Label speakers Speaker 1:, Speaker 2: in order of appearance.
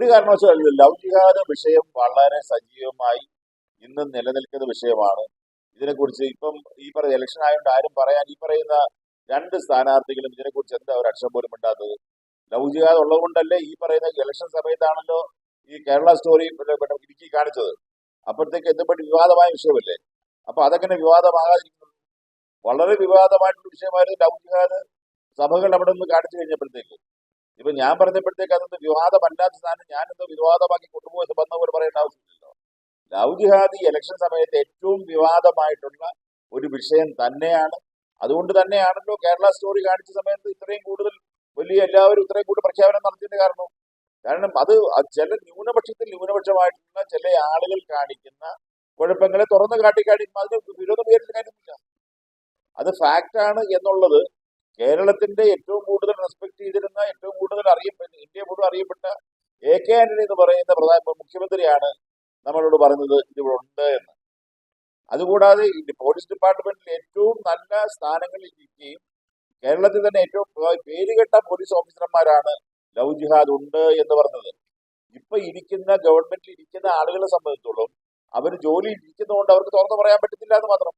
Speaker 1: ഒരു കാരണവശാലും ലൗകികാത വിഷയം വളരെ സജീവമായി ഇന്ന് നിലനിൽക്കുന്ന വിഷയമാണ്. ഇതിനെക്കുറിച്ച് ഇപ്പം ഈ പറയുന്ന ഇലക്ഷൻ ആയതുകൊണ്ട് ആരും പറയാൻ ഈ പറയുന്ന രണ്ട് സ്ഥാനാർത്ഥികളും ഇതിനെക്കുറിച്ച് എന്താ ഒരു അക്ഷരം പോലും ഇണ്ടാത്തത് ലൗകികാത ഉള്ളതുകൊണ്ടല്ലേ ഈ പറയുന്ന ഇലക്ഷൻ സമയത്താണല്ലോ ഈ കേരള സ്റ്റോറി ഇടുക്കി കാണിച്ചത്. അപ്പോഴത്തേക്ക് എന്തുപറ്റി വിവാദമായ വിഷയമല്ലേ? അപ്പൊ അതെങ്ങനെ വിവാദമാകാതിരിക്കുന്നത് വളരെ വിവാദമായിട്ടുള്ള വിഷയമായിരുന്നു ലൗകികാത സഭകൾ അവിടെ നിന്ന് കാണിച്ചു കഴിഞ്ഞപ്പോഴത്തേക്ക്. ഇപ്പൊ ഞാൻ പറഞ്ഞപ്പോഴത്തേക്ക് അതൊന്ന് വിവാദമല്ലാത്ത സ്ഥാനം ഞാനൊന്ന് വിവാദമാക്കി കൊണ്ടുപോയി വന്ന പോലെ പറയേണ്ട ആവശ്യമില്ലല്ലോ. ലവ് ജിഹാദ് ഇലക്ഷൻ സമയത്ത് ഏറ്റവും വിവാദമായിട്ടുള്ള ഒരു വിഷയം തന്നെയാണ്. അതുകൊണ്ട് തന്നെയാണല്ലോ കേരള സ്റ്റോറി കാണിച്ച സമയത്ത് ഇത്രയും കൂടുതൽ വലിയ എല്ലാവരും ഇത്രയും കൂടുതൽ പ്രഖ്യാപനം നടത്തിയതിന്റെ കാരണം. കാരണം അത് ചില ന്യൂനപക്ഷത്തിൽ ന്യൂനപക്ഷമായിട്ടുള്ള ചില ആളുകൾ കാണിക്കുന്ന കുഴപ്പങ്ങളെ തുറന്നു കാട്ടിക്കാട്ടി അതിന് വിരോധം ഉയരുന്ന കാര്യമില്ല അത് ഫാക്റ്റാണ് എന്നുള്ളത് കേരളത്തിന്റെ ഏറ്റവും കൂടുതൽ റെസ്പെക്ട് ചെയ്തിരുന്ന ഏറ്റവും കൂടുതൽ അറിയപ്പെട്ട ഇന്ത്യ മുഴുവൻ അറിയപ്പെട്ട എ കെ ആന്റണി എന്ന് പറയുന്ന പ്രധാന മുഖ്യമന്ത്രിയാണ് നമ്മളോട് പറഞ്ഞത് ഇതിവിടെ ഉണ്ട് എന്ന്. അതുകൂടാതെ പോലീസ് ഡിപ്പാർട്ട്മെന്റിൽ ഏറ്റവും നല്ല സ്ഥാനങ്ങളിൽ ഇരിക്കുകയും കേരളത്തിൽ തന്നെ ഏറ്റവും പേരുകെട്ട പോലീസ് ഓഫീസർമാരാണ് ലവ് ജിഹാദ് ഉണ്ട് എന്ന് പറഞ്ഞത്. ഇപ്പൊ ഇരിക്കുന്ന ഗവൺമെന്റിൽ ഇരിക്കുന്ന ആളുകളെ സംബന്ധിച്ചോളം അവർ ജോലി ഇരിക്കുന്നതുകൊണ്ട് അവർക്ക് തുറന്നു പറയാൻ പറ്റത്തില്ല എന്ന് മാത്രം.